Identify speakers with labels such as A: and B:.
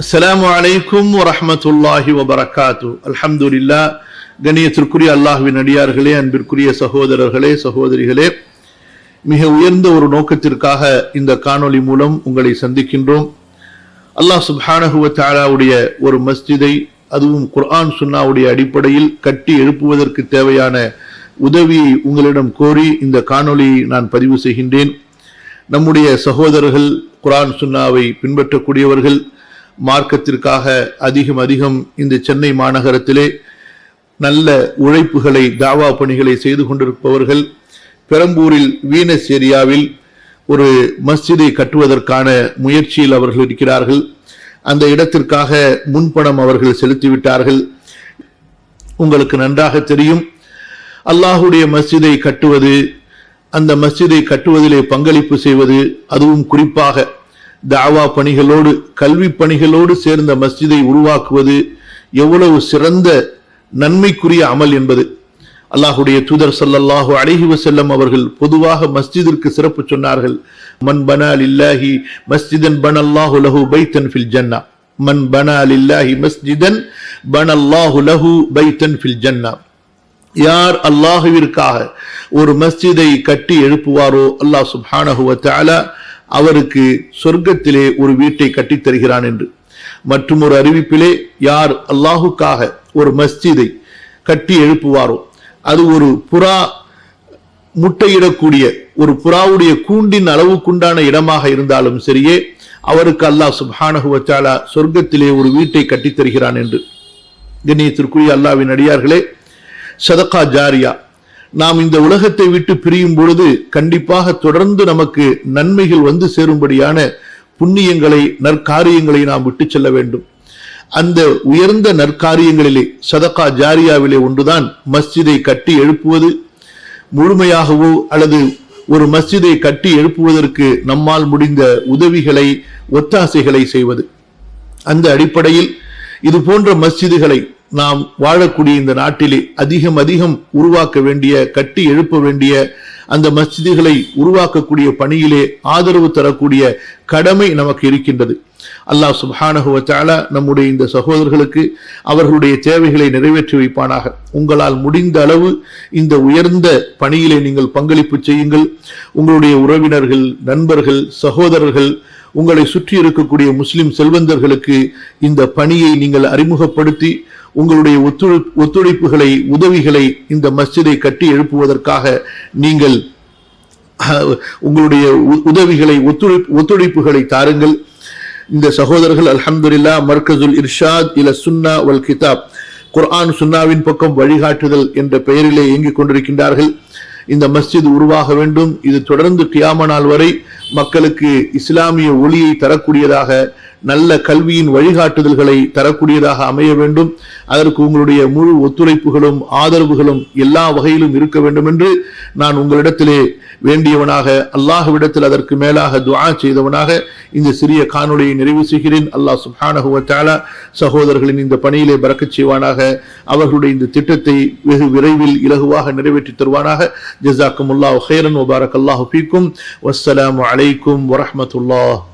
A: அஸ்லாம் வலைக்கும் வரமத்துல்லாஹி வபரகாத்து அல்ஹம்துல்லா கணியத்திற்குரிய அல்லாஹ்வின் அடியார்களே அன்பிற்குரிய சகோதரர்களே சகோதரிகளே மிக உயர்ந்த ஒரு நோக்கத்திற்காக இந்த காணொளி மூலம் உங்களை சந்திக்கின்றோம். அல்லாஹ் சுப்ஹானஹு வ ஒரு மஸ்ஜிதை அதுவும் குர்ஆன் சுன்னாவுடைய அடிப்படையில் கட்டி எழுப்புவதற்கு தேவையான உதவியை உங்களிடம் கோரி இந்த காணொளியை நான் பதிவு செய்கின்றேன். நம்முடைய சகோதரர்கள் குர்ஆன் சுன்னாவை பின்பற்றக்கூடியவர்கள் மார்க்கத்திற்காக அதிகம் அதிகம் இந்த சென்னை மாநகரத்திலே நல்ல உழைப்புகளை தாவா பணிகளை செய்து கொண்டிருப்பவர்கள் பெரம்பூரில் வீனஸ் ஏரியாவில் ஒரு மஸ்ஜிதை கட்டுவதற்கான முயற்சியில் அவர்கள் இருக்கிறார்கள். அந்த இடத்திற்காக முன்பணம் அவர்கள் செலுத்திவிட்டார்கள். உங்களுக்கு நன்றாக தெரியும் அல்லாஹுடைய மஸ்ஜிதை கட்டுவது அந்த மஸ்ஜிதை கட்டுவதிலே பங்களிப்பு செய்வது அதுவும் குறிப்பாக தாவா பணிகளோடு கல்வி பணிகளோடு சேர்ந்த மஸ்ஜிதை உருவாக்குவது எவ்வளவு சிறந்த நன்மைக்குரிய அமல் என்பது. அல்லாஹுடைய தூதர் சல்லல்லாஹு அலைஹி வஸல்லம் அவர்கள் பொதுவாக மஸ்ஜிதிற்கு சிறப்பு சொன்னார்கள். மன் பனா லில்லாஹி மஸ்ஜிதன் பனல்லாஹு லஹு பைத்தன் ஃபில் ஜன்னா. மன் பனா லில்லாஹி மஸ்ஜிதன் பனல்லாஹு லஹு பைத்தன் ஃபில் ஜன்னா. யார் அல்லாஹுவிற்காக ஒரு மஸ்ஜிதை கட்டி எழுப்புவாரோ? அல்லாஹ் சுப்ஹானஹுவ தாலா அவருக்கு சொர்க்கத்திலே ஒரு வீட்டை கட்டித் தருகிறான் என்று. மற்றும் ஒரு அறிவிப்பிலே யார் அல்லாஹுக்காக ஒரு மஸ்ஜிதை கட்டி எழுப்புவாரோ அது ஒரு புறா முட்டையிடக்கூடிய ஒரு புறாவுடைய கூண்டின் அளவுக்குண்டான இடமாக இருந்தாலும் சரியே அவருக்கு அல்லாஹ் சுப்ஹானஹு வச்சாலா சொர்க்கத்திலே ஒரு வீட்டை கட்டித் தருகிறான் என்று. கண்ணியத்திற்குரிய அல்லாவின் அடியார்களே சதகா ஜாரியா நாம் இந்த உலகத்தை விட்டு பிரியும் பொழுது கண்டிப்பாக தொடர்ந்து நமக்கு நன்மைகள் வந்து சேரும்படியான புண்ணியங்களை நற்காரியங்களை நாம் விட்டு செல்ல வேண்டும். அந்த உயர்ந்த நற்காரியங்களிலே சதகா ஜாரியாவிலே ஒன்றுதான் மஸ்ஜிதை கட்டி எழுப்புவது. முழுமையாகவோ அல்லது ஒரு மஸ்ஜிதை கட்டி எழுப்புவதற்கு நம்மால் முடிந்த உதவிகளை ஒத்தாசைகளை செய்வது. அந்த அடிப்படையில் இது போன்ற மஸ்ஜிதுகளை நாம் வாழக்கூடிய இந்த நாட்டிலே அதிகம் அதிகம் உருவாக்க வேண்டிய கட்டி எழுப்ப வேண்டிய அந்த மஸ்ஜிதுகளை உருவாக்கக்கூடிய பணியிலே ஆதரவு தரக்கூடிய கடமை நமக்கு இருக்கின்றது. அல்லாஹ் சுப்ஹானஹு வ நம்முடைய இந்த சகோதரர்களுக்கு அவர்களுடைய தேவைகளை நிறைவேற்றி வைப்பானாக. உங்களால் முடிந்த அளவு இந்த உயர்ந்த பணியிலே நீங்கள் பங்களிப்பு செய்யுங்கள். உங்களுடைய உறவினர்கள் நண்பர்கள் சகோதரர்கள் உங்களை சுற்றி இருக்கக்கூடிய முஸ்லிம் செல்வந்தர்களுக்கு இந்த பணியை நீங்கள் அறிமுகப்படுத்தி உங்களுடைய ஒத்துழை ஒத்துழைப்புகளை உதவிகளை இந்த மஸ்ஜிதை கட்டி எழுப்புவதற்காக நீங்கள் உங்களுடைய உதவிகளை ஒத்துழைப்பு ஒத்துழைப்புகளை தாருங்கள். இந்த சகோதரர்கள் அல்ஹம்துலில்லா மர்கசுல் இர்ஷாத் இல சுன்னா வல் கிதாப். குர்ஆன் சுன்னாவின் பக்கம் வழிகாட்டுதல் என்ற பெயரிலே இயங்கிக் கொண்டிருக்கின்றார்கள். இந்த மஸ்ஜித் உருவாக வேண்டும். இது தொடர்ந்து கியாம நாள் வரை மக்களுக்கு இஸ்லாமிய ஒளியை தரக்கூடியதாக நல்ல கல்வியின் வழிகாட்டுதல்களை தரக்கூடியதாக அமைய வேண்டும். அதற்கு உங்களுடைய முழு ஒத்துழைப்புகளும் ஆதரவுகளும் எல்லா வகையிலும் இருக்க வேண்டும் என்று நான் உங்களிடத்திலே வேண்டியவனாக அல்லாஹுவிடத்தில் அதற்கு மேலாக துவா செய்தவனாக இந்த சிறிய காணொளியை நிறைவு செய்கிறேன். அல்லாஹ் சுப்ஹானஹு சகோதரர்களின் இந்த பணியிலே பறக்கச் செய்வானாக. அவர்களுடைய இந்த திட்டத்தை வெகு விரைவில் இலகுவாக நிறைவேற்றி தருவானாக. ஜிசாக்குமுல்லாஹ் ஹேரன் முபாரக் அல்லாஹு ஃபீக்கும். வஸ்ஸலாம் அலைக்கும் வரஹ்மத்துல்லாஹ்